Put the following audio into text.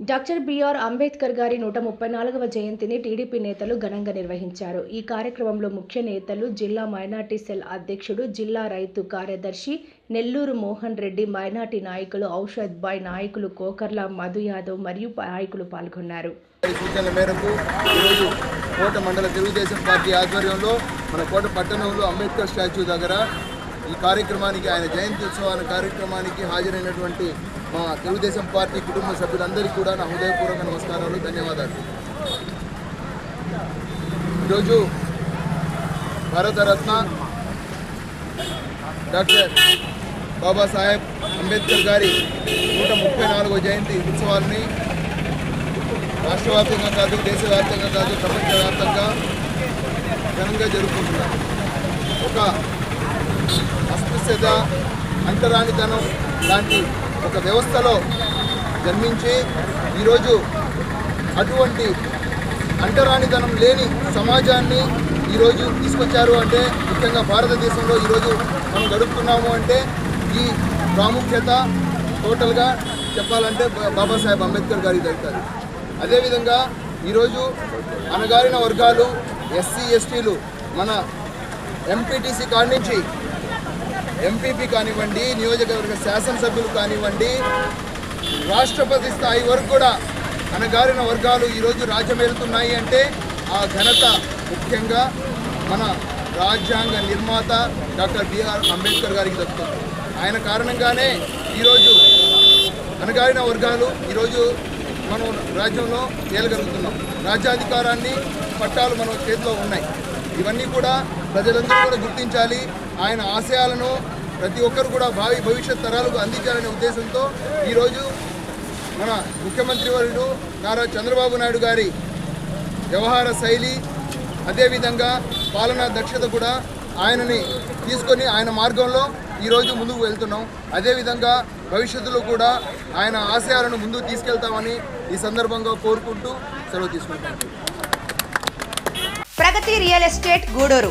Doctor BR Ambedkar గారి నూట ముప్పై నాలుగవ జయంతిని టీడీపీ నేతలు ఘనంగా నిర్వహించారు. ఈ కార్యక్రమంలో ముఖ్య నేతలు జిల్లా మైనార్టీ సెల్ అధ్యక్షుడు జిల్లా రైతు కార్యదర్శి నెల్లూరు మోహన్ రెడ్డి మైనార్టీ నాయకులు ఔషద్ బాయ్ నాయకులు కోకర్ల మధు యాదవ్ మరియు నాయకులు పాల్గొన్నారు. సూచనల మేరకు ఈరోజు కోట మండల తెలుగుదేశం పార్టీ ఆధ్వర్యంలో మన కోట పట్టణంలో అంబేద్కర్ స్టాచ్యూ దగ్గర ఈ కార్యక్రమానికి ఆయన జయంతి ఉత్సవాల కార్యక్రమానికి హాజరైనటువంటి మా తెలుగుదేశం పార్టీ కుటుంబ సభ్యులందరికీ కూడా నా హృదయపూర్వక నమస్కారాలు ధన్యవాదాలు. ఈరోజు భారతరత్న డాక్టర్ బాబాసాహెబ్ అంబేద్కర్ గారి నూట ముప్పై నాలుగో జయంతి ఉత్సవాన్ని రాష్ట్రవ్యాప్తంగా కాదు దేశవ్యాప్తంగా కాదు ప్రపంచవ్యాప్తంగా ఘనంగా జరుపుకుంటున్నారు ఒక అస్పృశ్యత అంటరానితనం లాంటి ఒక వ్యవస్థలో జన్మించి ఈరోజు అటువంటి అంటరానితనం లేని సమాజాన్ని ఈరోజు తీసుకొచ్చారు అంటే ముఖ్యంగా భారతదేశంలో ఈరోజు మనం గడుపుతున్నాము అంటే ఈ ప్రాముఖ్యత టోటల్గా చెప్పాలంటే బాబాసాహెబ్ అంబేద్కర్ గారి దొరుకుతారు అదేవిధంగా ఈరోజు అణగారిన వర్గాలు ఎస్సీ ఎస్టీలు మన ఎంపీటీసీ కాడి నుంచి ఎంపీపీ కానివ్వండి నియోజకవర్గ శాసనసభ్యులు కానివ్వండి రాష్ట్రపతి స్థాయి వరకు కూడా అణగారిన వర్గాలు ఈరోజు రాజ్యమేలుతున్నాయి అంటే ఆ ఘనత ముఖ్యంగా మన రాజ్యాంగ నిర్మాత డాక్టర్ బిఆర్ అంబేద్కర్ గారికి దక్కుతుంది. ఆయన కారణంగానే ఈరోజు అణగారిన వర్గాలు ఈరోజు మనం రాజ్యంలో తేలగలుగుతున్నాం. రాజ్యాధికారాన్ని పట్టాలు మన చేతిలో ఉన్నాయి. ఇవన్నీ కూడా ప్రజలందరూ కూడా గుర్తించాలి. ఆయన ఆశయాలను ప్రతి ఒక్కరు కూడా భావి భవిష్యత్ తరాలకు అందించాలనే ఉద్దేశంతో ఈరోజు మన ముఖ్యమంత్రి వర్యుడు నారా చంద్రబాబు నాయుడు గారి వ్యవహార శైలి అదేవిధంగా పాలనా దక్షత కూడా ఆయనని తీసుకొని ఆయన మార్గంలో ఈరోజు ముందుకు వెళ్తున్నాం. అదేవిధంగా భవిష్యత్తులో కూడా ఆయన ఆశయాలను ముందుకు తీసుకెళ్తామని ఈ సందర్భంగా కోరుకుంటూ సెలవు తీసుకుంటాం Pragati real estate Gudur.